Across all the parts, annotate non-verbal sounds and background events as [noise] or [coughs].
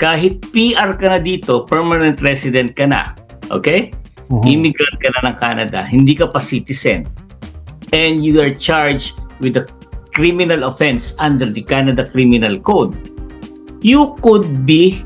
kahit PR ka na dito, permanent resident ka na, okay? Mhm. Immigrant ka na ng Canada, hindi ka pa citizen. And you are charged with a criminal offense under the Canada Criminal Code. You could be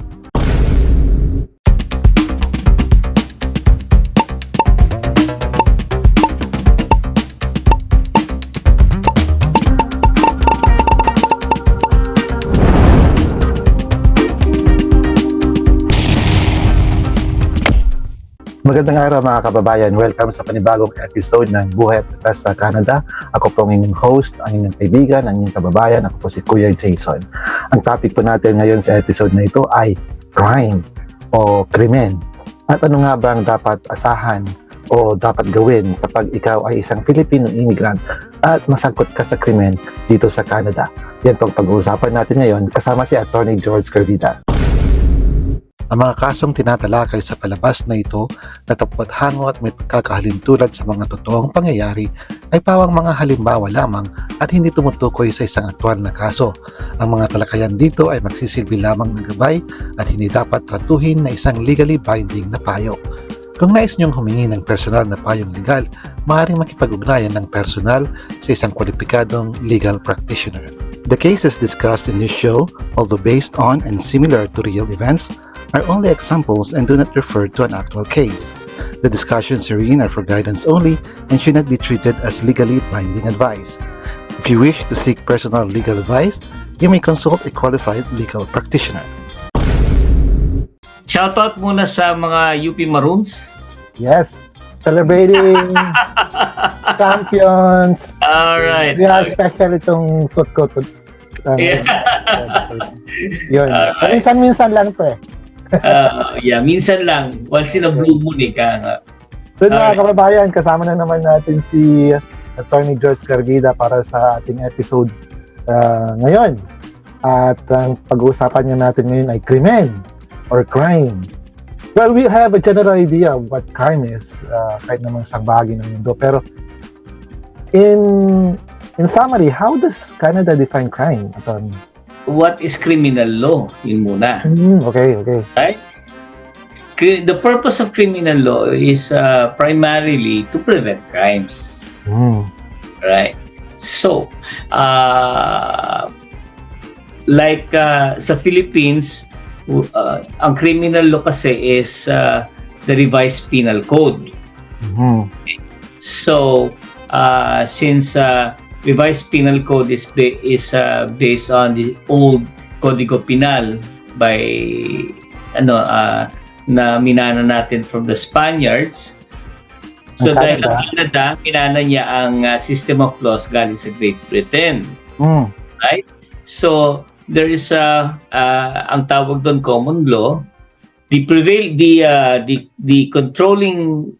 Magandang araw mga kababayan. Welcome sa panibagong episode ng Buhay at Batas sa Canada. Ako po ang inyong host, ang inyong kaibigan, ang inyong kababayan. Ako po si Kuya Jason. Ang topic po natin ngayon sa episode na ito ay crime o krimen. At ano nga ba ang dapat asahan o dapat gawin kapag ikaw ay isang Filipino immigrant at masangkot ka sa krimen dito sa Canada. Yan po ang pag-uusapan natin ngayon kasama si Attorney George Carvida. Ang mga kasong tinatalakay sa palabas na ito na tapot hango at may pagkakahalintulad sa mga totoong pangyayari ay pawang mga halimbawa lamang at hindi tumutukoy sa isang aktwal na kaso. Ang mga talakayan dito ay magsisilbi lamang ng gabay at hindi dapat tratuhin na isang legally binding na payo. Kung nais niyong humingi ng personal na payong legal, maaaring makipag-ugnayan ng personal sa isang kwalipikadong legal practitioner. The cases discussed in this show, although based on and similar to real events, are only examples and do not refer to an actual case. The discussions herein are for guidance only and should not be treated as legally binding advice. If you wish to seek personal legal advice, you may consult a qualified legal practitioner. shoutout muna sa mga UP Maroons. Yes, celebrating [laughs] champions. Alright. Yeah, special itong suit ko. To, uh, Yeah. [laughs] Yun. Alright. Minsan-minsan lang to eh. Uh, yeah, minsan lang. Once in a blue moon eh. Kaya nga. So mga Alright. kababayan, kasama na naman natin si Attorney George Carvida para sa ating episode uh, ngayon. At ang pag-uusapan niya natin ngayon ay krimen or crime. Well, we have a general idea of what crime is, uh, kahit naman sa bahagi ng mundo. Pero in in summary, how does Canada define crime? Attorney? What is criminal law? Yun muna. Hmm, okay, okay. Right? The purpose of criminal law is uh, primarily to prevent crimes. Hmm. Right? So, uh, like uh, sa Philippines, uh, ang criminal law kasi is uh, the revised penal code. Hmm. So, uh, since uh, revised penal code is ba- is uh, based on the old Código Penal by ano uh, na minana natin from the Spaniards. So Ang dahil ang Canada, minana niya ang uh, system of laws galing sa Great Britain. Hmm. So there is a uh, ang tawag doon common law. The prevail the uh, the the controlling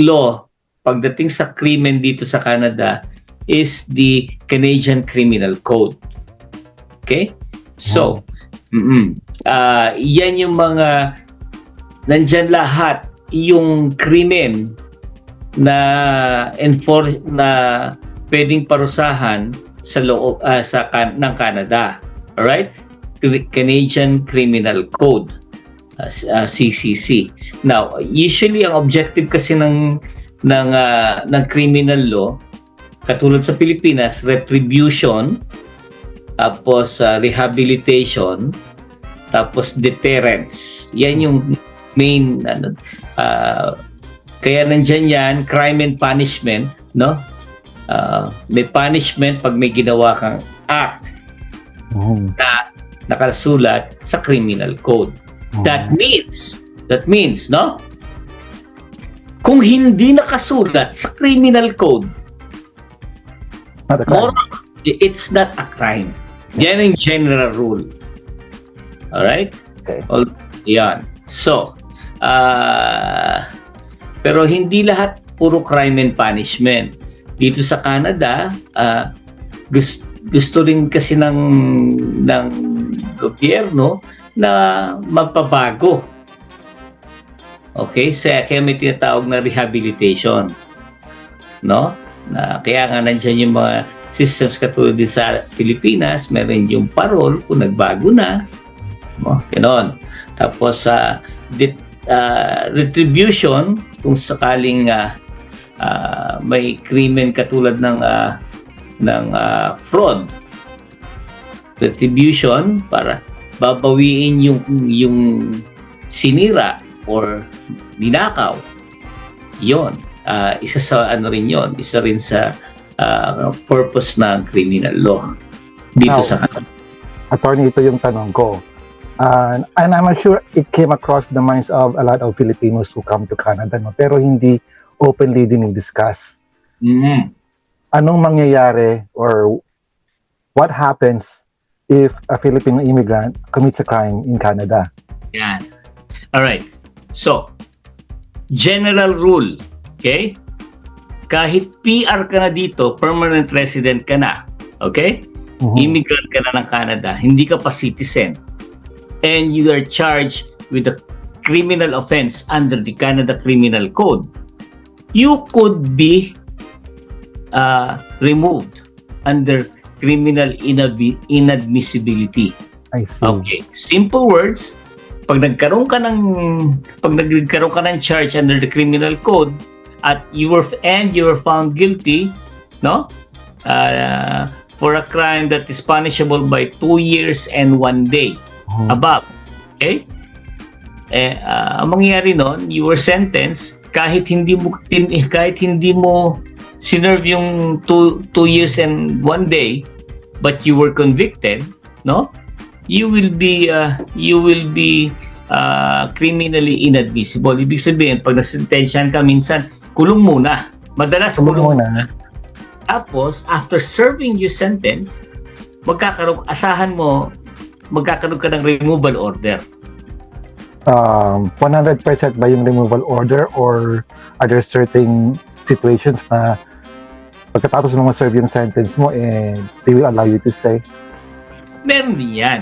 law pagdating sa krimen dito sa Canada is the Canadian Criminal Code. Okay? So, mm ah yan yung mga nandyan lahat yung krimen na enforce na pwedeng parusahan sa loob ah, sa kan- ng Canada. All right? Canadian Criminal Code uh, uh, CCC. Now, usually ang objective kasi ng ng ah, ng criminal law katulad sa Pilipinas, retribution, tapos ah, rehabilitation, tapos deterrence. Yan yung main ano ah, kaya nandiyan yan crime and punishment, no? Ah, may punishment pag may ginawa kang act Hmm. na nakasulat sa criminal code. That means, that means, no? Kung hindi nakasulat sa criminal code, Not a crime. moral, it's not a crime. Yan ang general rule. Alright? Okay. All, yan. So, ah pero hindi lahat puro crime and punishment. Dito sa Canada, ah gusto, gusto rin kasi ng ng gobyerno na magpabago. Okay? So, kaya may tinatawag na rehabilitation. No? Na, kaya nga nandiyan yung mga systems katulad din sa Pilipinas, meron yung parol kung nagbago na. Mo, ganon. Tapos sa retribution kung sakaling ah, ah, may krimen katulad ng ah, ng ah, fraud. Retribution para babawiin yung yung sinira or ninakaw. 'Yon. Ah, isa sa ano rin 'yon, isa rin sa ah, purpose ng criminal law dito Now, sa Canada. Attorney, ito yung tanong ko. Uh, and I'm sure it came across the minds of a lot of Filipinos who come to Canada, no? pero hindi openly dinidiscuss. Mhm. Anong mangyayari or what happens if a Filipino immigrant commits a crime in Canada? Yan. Alright. So, general rule, okay? Kahit PR ka na dito, permanent resident ka na, okay? Mhm. Immigrant ka na ng Canada, hindi ka pa citizen, and you are charged with a criminal offense under the Canada Criminal Code, you could be uh, removed under criminal inab- inadmissibility. I see. Okay, simple words, pag nagkaroon ka ng pag nagkaroon ka ng charge under the criminal code at you were and you were found guilty, no? Uh, for a crime that is punishable by two years and one day Mhm. above. Okay? Eh, ah, ang mangyayari noon, you were sentenced kahit hindi mo eh, kahit hindi mo sinerve yung two, two years and one day, but you were convicted, no? You will be uh, you will be uh, criminally inadmissible. Ibig sabihin, pag nasentensyahan ka minsan, kulong muna. Madalas Kulong kulong, muna. muna. Tapos, after serving your sentence, magkakaroon, asahan mo, magkakaroon ka ng removal order. um, 100% ba yung removal order or are there certain situations na pagkatapos mo ma-serve yung sentence mo eh they will allow you to stay? Meron din yan.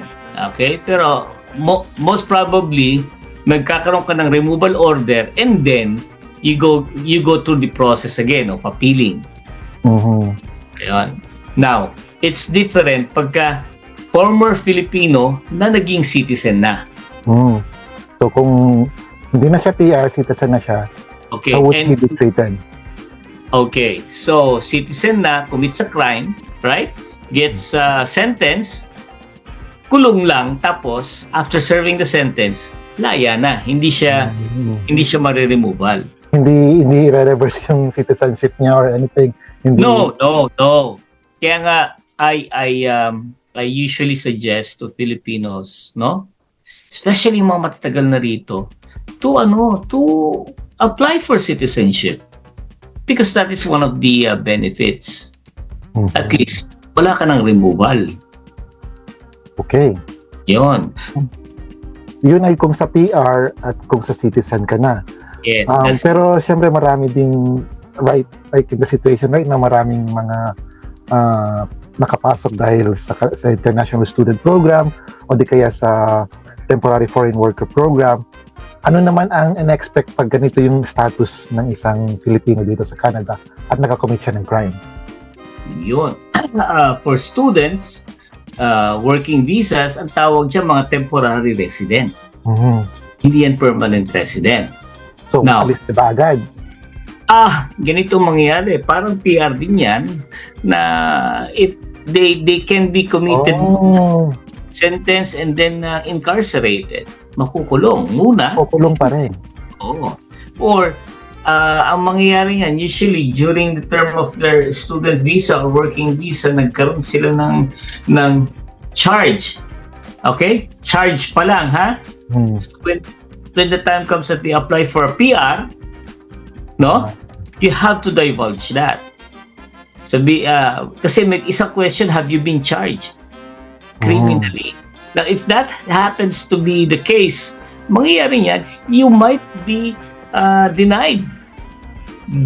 Okay? Pero, mo- most probably, magkakaroon ka ng removal order and then, you go you go through the process again of appealing. Mhm. Ayun. Now, it's different pagka former Filipino na naging citizen na. Mm. So kung hindi na siya PR, citizen na siya, Okay, how would he and be treated? okay, so citizen na commits a crime, right? Gets uh, sentence, kulong lang tapos after serving the sentence, laya na. Hindi siya Mhm. hindi siya mare-removal. Hindi hindi i-reverse yung citizenship niya or anything. Hindi, No, no, no. Kaya nga I I um I usually suggest to Filipinos, no? Especially yung mga matatagal na rito, to ano, to apply for citizenship. Because that is one of the uh, benefits. Mhm. At least wala ka ng removal. Okay. 'Yon. Yun ay kung sa PR at kung sa citizen ka na. Yes. Um, that's- pero syempre marami ding right like in the situation right na maraming mga ah, nakapasok dahil sa, sa international student program o di kaya sa temporary foreign worker program. Ano naman ang in-expect pag ganito yung status ng isang Filipino dito sa Canada at nakakommit siya ng crime? yun. Uh, [clears throat] for students, uh, working visas, ang tawag dyan mga temporary resident. Mhm. Hindi yan permanent resident. So, Now- alis na ba agad? ah, ganito mangyayari. Parang PR din yan na it, they, they can be committed Oh, sentence and then uh, incarcerated. Makukulong muna. kukulong pa rin. Oo. Or, uh, ang mangyayari yan, usually during the term of their student visa or working visa, nagkaroon sila ng, ng charge. Okay? Charge pa lang, ha? Hmm. when when the time comes that they apply for a PR, no? You have to divulge that. Sabi, uh, kasi may isang question, have you been charged criminally? Now, if that happens to be the case, mangyayari yan, you might be uh, denied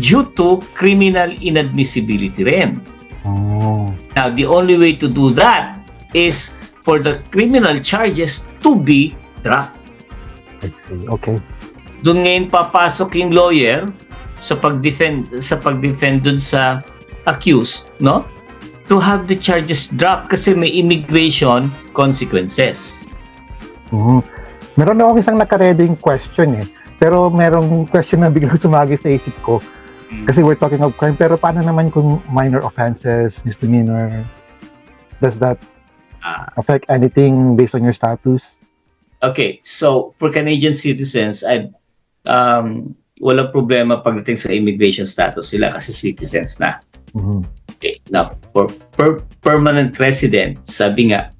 due to criminal inadmissibility rin. Oh. Now, the only way to do that is for the criminal charges to be dropped. I see. Okay. doon ngayon papasok yung lawyer sa pag-defend sa pag-defend dun sa accused, no? To have the charges dropped kasi may immigration consequences. Mhm. Meron akong isang nakareding question eh. Pero merong question na biglang sumagi sa isip ko. Kasi we're talking of crime. Pero paano naman kung minor offenses, misdemeanor? Does that Ah. affect anything based on your status? Okay, so for Canadian citizens, I um walang problema pagdating sa immigration status sila kasi citizens na. Mhm. Okay, now for per- permanent resident, sabi nga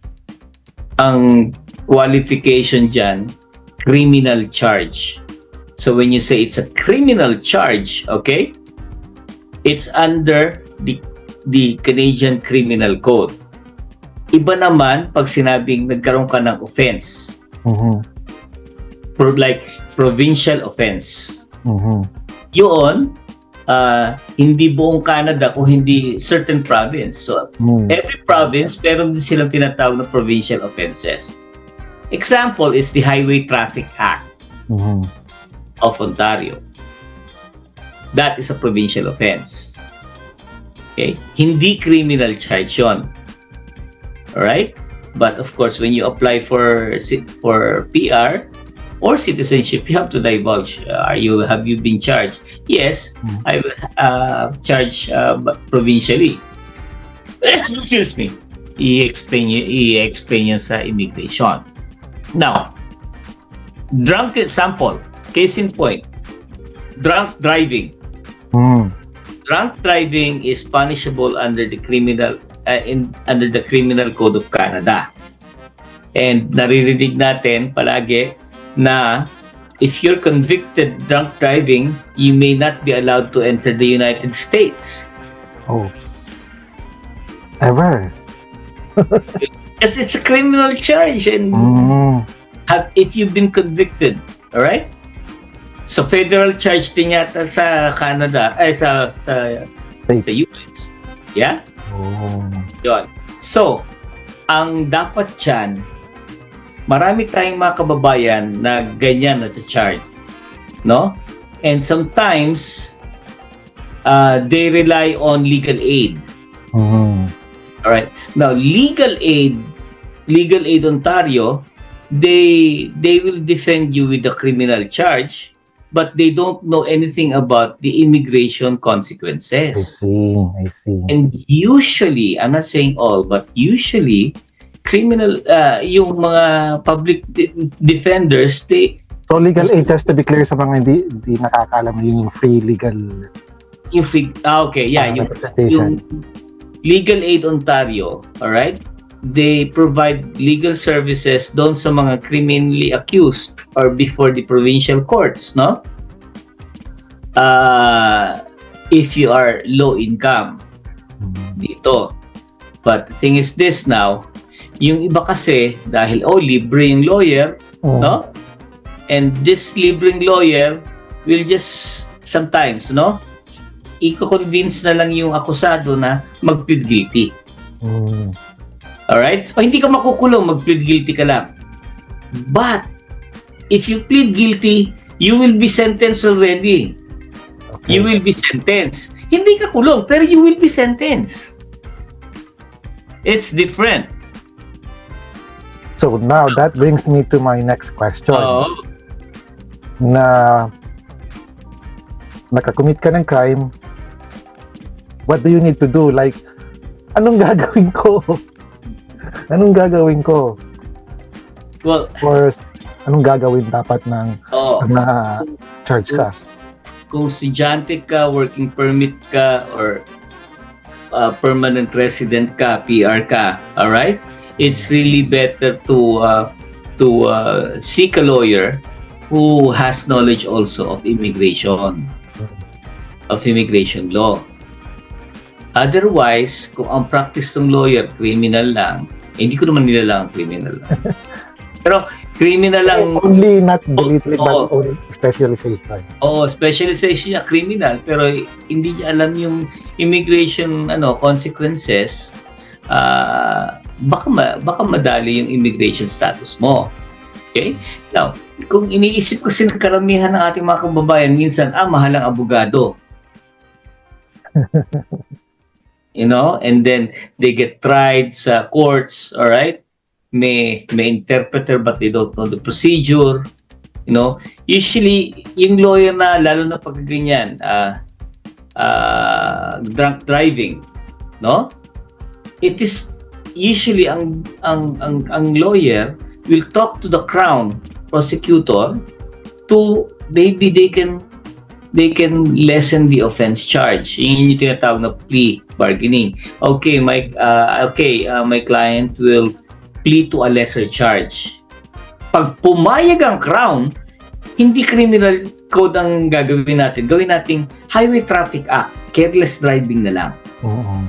ang qualification diyan criminal charge. So when you say it's a criminal charge, okay? It's under the the Canadian Criminal Code. Iba naman pag sinabing nagkaroon ka ng offense Mhm. pro like provincial offense. Mhm. Yun, ah, hindi buong Canada kung hindi certain province. So, Mhm. every province, meron din silang tinatawag na provincial offenses. Example is the Highway Traffic Act Mhm. of Ontario. That is a provincial offense. Okay? Hindi criminal charge yun. Alright? But of course, when you apply for for PR or citizenship, you have to divulge. Uh, are you have you been charged? Yes, Hmm. I will uh, charge uh, provincially. [coughs] Excuse me. I-explain y- i-explain yun sa immigration. Now, drunk sample, case in point, drunk driving. Mhm. Drunk driving is punishable under the criminal uh, in under the Criminal Code of Canada. And naririnig natin palagi na if you're convicted drunk driving, you may not be allowed to enter the United States. Oh. Ever. [laughs] Because it's a criminal charge and Mhm. have, if you've been convicted, all right? So federal charge din yata sa Canada, ay sa sa sa US. Yeah? Oh. Yun. So, ang dapat dyan, marami tayong mga kababayan na ganyan na charge. No? And sometimes, uh, they rely on legal aid. Mhm. Alright? Now, legal aid, legal aid Ontario, they they will defend you with the criminal charge, but they don't know anything about the immigration I consequences. see. I see. And usually, I'm not saying all, but usually, criminal, uh, yung mga public de- defenders, they, So legal aid, just to be clear sa mga hindi, hindi nakakaalam, yun yung free legal yung, fig- ah, okay, yeah, uh, yung, yung Legal Aid Ontario, alright? They provide legal services doon sa mga criminally accused or before the provincial courts, no? Uh, if you are low income, Mhm. dito. But the thing is this now, yung iba kasi, dahil, oh, libre yung lawyer, Mhm. no? And this libreng lawyer will just sometimes, no? Iko-convince na lang yung akusado na mag-plead guilty. Mhm. Alright? O hindi ka makukulong, mag-plead guilty ka lang. But, if you plead guilty, you will be sentenced already. Okay. You will be sentenced. Hindi ka kulong, pero you will be sentenced. It's different. So now that brings me to my next question. Oo. Na nakakommit ka ng crime, what do you need to do? Like, anong [laughs] gagawin ko? Anong gagawin ko? well, Or anong gagawin dapat ng oh, na charge ka? kung estudyante ka, working permit ka, or uh, permanent resident ka, PR ka, all right? It's really better to uh, to uh, seek a lawyer who has knowledge also of immigration, of immigration law. Otherwise, kung ang practice ng lawyer criminal lang, eh, hindi ko naman nilalang criminal. [laughs] Pero criminal lang Only not deleted but Oo. only specialization. Oo, specialization niya criminal pero hindi niya alam yung immigration ano consequences. Ah, baka ma- baka madali yung immigration status mo. Okay? Now, kung iniisip ko sin karamihan ng ating mga kababayan minsan, ah, mahal ang abogado. [laughs] you know, and then they get tried sa courts, all right? may may interpreter but they don't know the procedure. You know, usually yung lawyer na lalo na pag ganyan, ah ah, drunk driving, no? It is usually ang ang ang ang lawyer will talk to the crown prosecutor to maybe they can they can lessen the offense charge. Yun yung tinatawag na plea bargaining. Okay, my uh, okay, uh, my client will plead to a lesser charge. Pag pumayag ang crown, hindi criminal code ang gagawin natin. Gawin nating Highway Traffic Act, careless driving na lang Oo.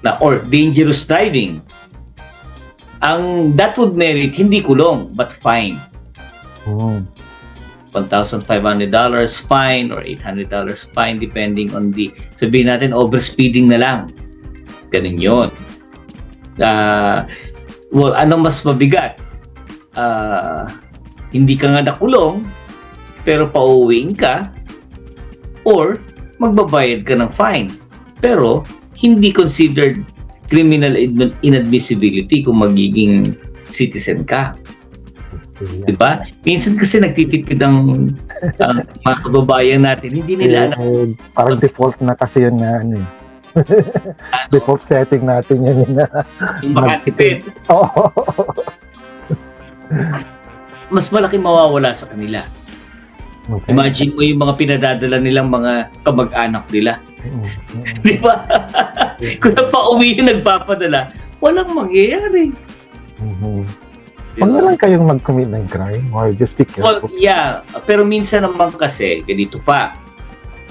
na or dangerous driving. Ang that would merit hindi kulong but fine. Oo. $1,500 fine or $800 fine depending on the sabihin natin overspeeding na lang. Ganun yun. Ah, well, ano mas mabigat? Ah, hindi ka nga nakulong pero pauwiin ka or magbabayad ka ng fine. Pero hindi considered criminal in- inadmissibility kung magiging citizen ka. Di ba? Minsan kasi nagtitipid ang [laughs] ang mga kababayan natin. Hindi nila alam. Eh, parang default na kasi yun na ano eh. Ano, [laughs] Default setting natin yun na. yung makatipid. Oo. [laughs] Mas malaki mawawala sa kanila. Okay. Imagine mo yung mga pinadadala nilang mga kamag-anak nila. Oo. Di ba? Kung napauwi yung nagpapadala, walang mangyayari. Mhm. Di Huwag na lang kayong mag-commit ng crime or just be Well, careful. yeah. Pero minsan naman kasi, ganito pa.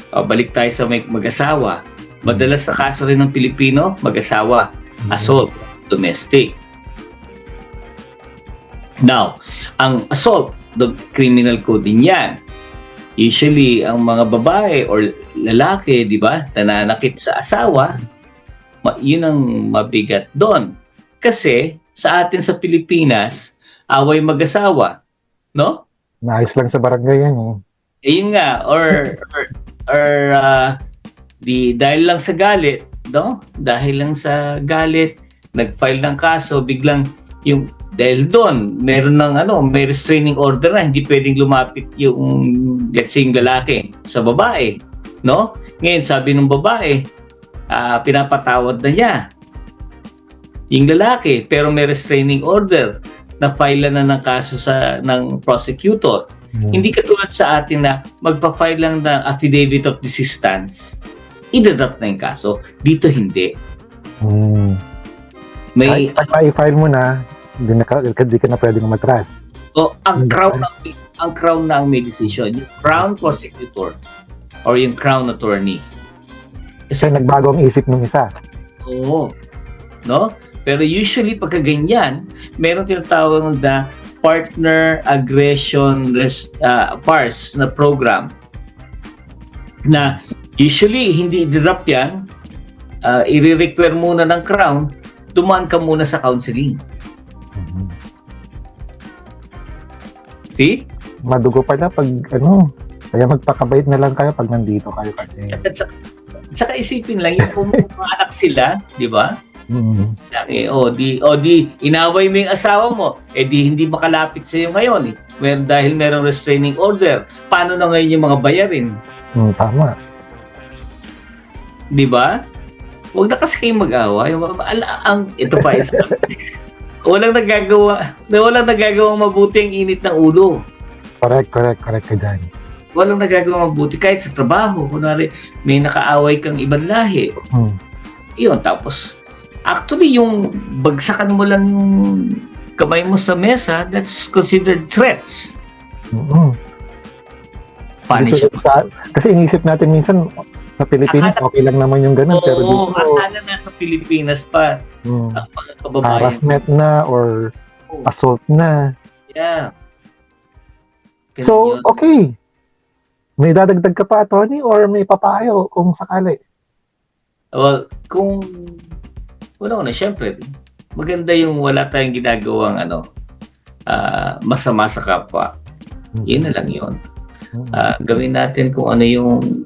Uh, balik tayo sa may mag-asawa. Madalas sa kaso rin ng Pilipino, mag-asawa. Mhm. assault, domestic. Now, ang assault, the criminal code din yan. Usually, ang mga babae or lalaki, di ba, nananakit sa asawa, yun ang mabigat doon. Kasi, sa atin sa Pilipinas, away mag-asawa. No? Naayos lang sa barangay yan eh. Eh, yun nga, or, or, or ah, di, dahil lang sa galit, no? Dahil lang sa galit, nag-file ng kaso, biglang yung, dahil doon, meron ng ano, may restraining order na, hindi pwedeng lumapit yung, let's say, yung lalaki sa babae, no? Ngayon, sabi ng babae, ah, pinapatawad na niya yung lalaki, pero may restraining order na file na ng kaso sa ng prosecutor. Mhm. Hindi katulad sa atin na magpa-file lang ng affidavit of desistance. Idadrop na yung kaso. Dito hindi. Hmm. May, Ay, ma-file mo na, hindi na, hindi ka na pwedeng matras. o, ang Hindi crown ang, ang crown na ang may decision. Yung crown prosecutor or yung crown attorney. Kasi nagbago ang isip ng isa. Oo. No? Pero usually pagka ganyan, meron tinatawag na partner aggression res, ah, PARS na program na usually hindi i-drop yan uh, i-require muna ng crown dumaan ka muna sa counseling Mhm. see? Madugo pa na pag ano, kaya magpakabait na lang kayo pag nandito kayo kasi. at saka, saka isipin lang yung kung [laughs] mga anak sila di ba? Mhm. Laki, o di, o di, inaway mo yung asawa mo, eh di hindi makalapit sa iyo ngayon eh. Mer dahil merong restraining order. Paano na ngayon yung mga bayarin? Hmm, tama. Di ba? Huwag na kasi kayo mag-away. Ang, ito pa isa. [laughs] walang nagagawa, walang nagagawa mabuti ang init ng ulo. Correct, correct, correct ka dyan. Walang nagagawa mabuti kahit sa trabaho. Kunwari, may nakaaway kang ibang lahi. Hmm. Yun, tapos, actually, yung bagsakan mo lang yung kamay mo sa mesa, that's considered threats. Mhm. Sa- kasi inisip natin minsan sa Pilipinas Akala- okay lang naman yung ganun pero Oo, dito akala na sa Pilipinas pa, hmm, ang mga kababayan. harassment na or Oo. assault na. Yeah. Ganun So, yun. okay. May dadagdag ka pa, Tony, or may papayo kung sakali? Well, kung una-una, syempre, maganda yung wala tayong ginagawang ano, ah, masama sa kapwa. Yun na lang yun. Ah, gawin natin kung ano yung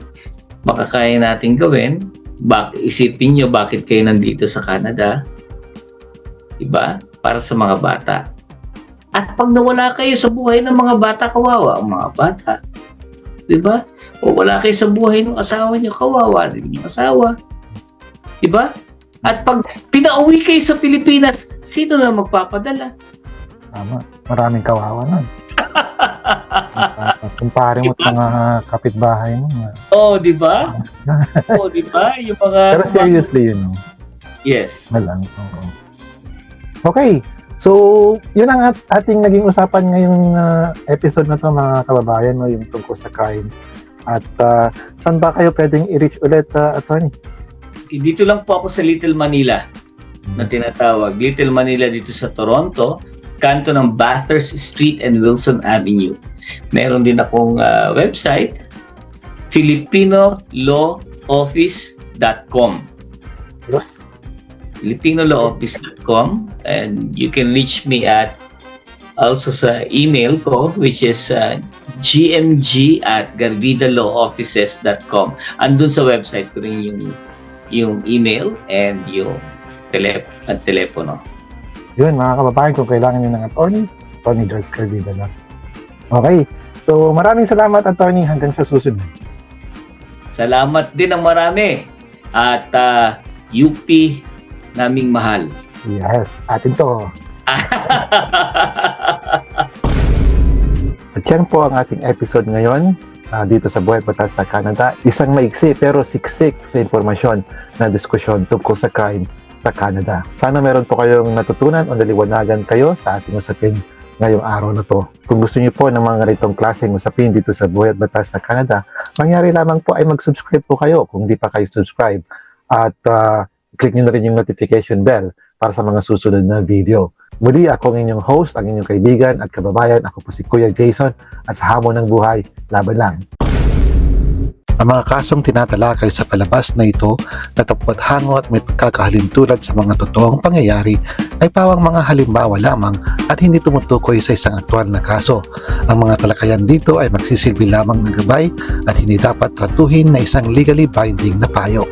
makakaya natin gawin. Bak isipin nyo bakit kayo nandito sa Canada. Diba? para sa mga bata. At pag nawala kayo sa buhay ng mga bata, kawawa ang mga bata. Di ba? O wala kayo sa buhay ng asawa niyo, kawawa din yung asawa. Di ba? At pag pinauwi kayo sa Pilipinas, sino na magpapadala? Tama. Maraming kawawa nun. [laughs] Kumpare mo sa mga kapitbahay mo. Oh, di ba? [laughs] oh, di ba? Yung mga... Pero seriously, yun. No? Yes. Na lang. oo. Okay. So, yun ang at- ating naging usapan ngayong ah, episode na to mga kababayan, no, yung tungkol sa crime. At ah, saan ba kayo pwedeng i-reach ulit, ah, attorney? Dito lang po ako sa Little Manila na tinatawag. Little Manila dito sa Toronto, kanto ng Bathurst Street and Wilson Avenue. Meron din akong ah, website, filipinolawoffice.com Yes. filipinolawoffice.com and you can reach me at also sa email ko which is uh, gmg at garvidalawoffices.com andun sa website ko rin yung yung email and yung tele at telepono Yun, mga kababayan, kung kailangan nyo ng attorney, attorney George Carvida lang. Okay. So, maraming salamat, attorney. Hanggang sa susunod. salamat din ng marami at uh, UP naming mahal Yes, atin to. [laughs] At yan po ang ating episode ngayon ah, dito sa Buhay Batas sa Canada. Isang maiksi pero siksik sa impormasyon na diskusyon tungkol sa crime sa Canada. Sana meron po kayong natutunan o naliwanagan kayo sa ating usapin ngayong araw na to. Kung gusto niyo po ng mga ganitong klaseng usapin dito sa Buhay at Batas sa Canada, mangyari lamang po ay mag-subscribe po kayo kung di pa kayo subscribe. At ah, click niyo na rin yung notification bell para sa mga susunod na video. Muli ako ang inyong host, ang inyong kaibigan at kababayan. Ako po si Kuya Jason at sa hamon ng buhay, laban lang. Ang mga kasong tinatalakay sa palabas na ito na tapot hango at may pagkakahalintulad sa mga totoong pangyayari ay pawang mga halimbawa lamang at hindi tumutukoy sa isang aktwal na kaso. Ang mga talakayan dito ay magsisilbi lamang ng gabay at hindi dapat tratuhin na isang legally binding na payo.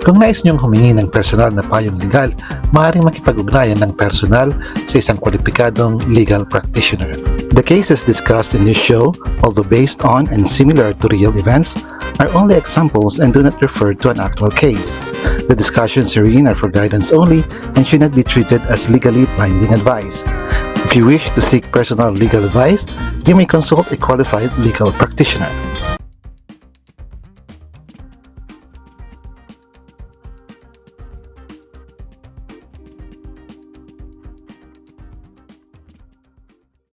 Kung nais niyong humingi ng personal na payong legal, maaaring makipag-ugnayan ng personal sa isang kwalipikadong legal practitioner. The cases discussed in this show, although based on and similar to real events, are only examples and do not refer to an actual case. The discussions herein are for guidance only and should not be treated as legally binding advice. If you wish to seek personal legal advice, you may consult a qualified legal practitioner.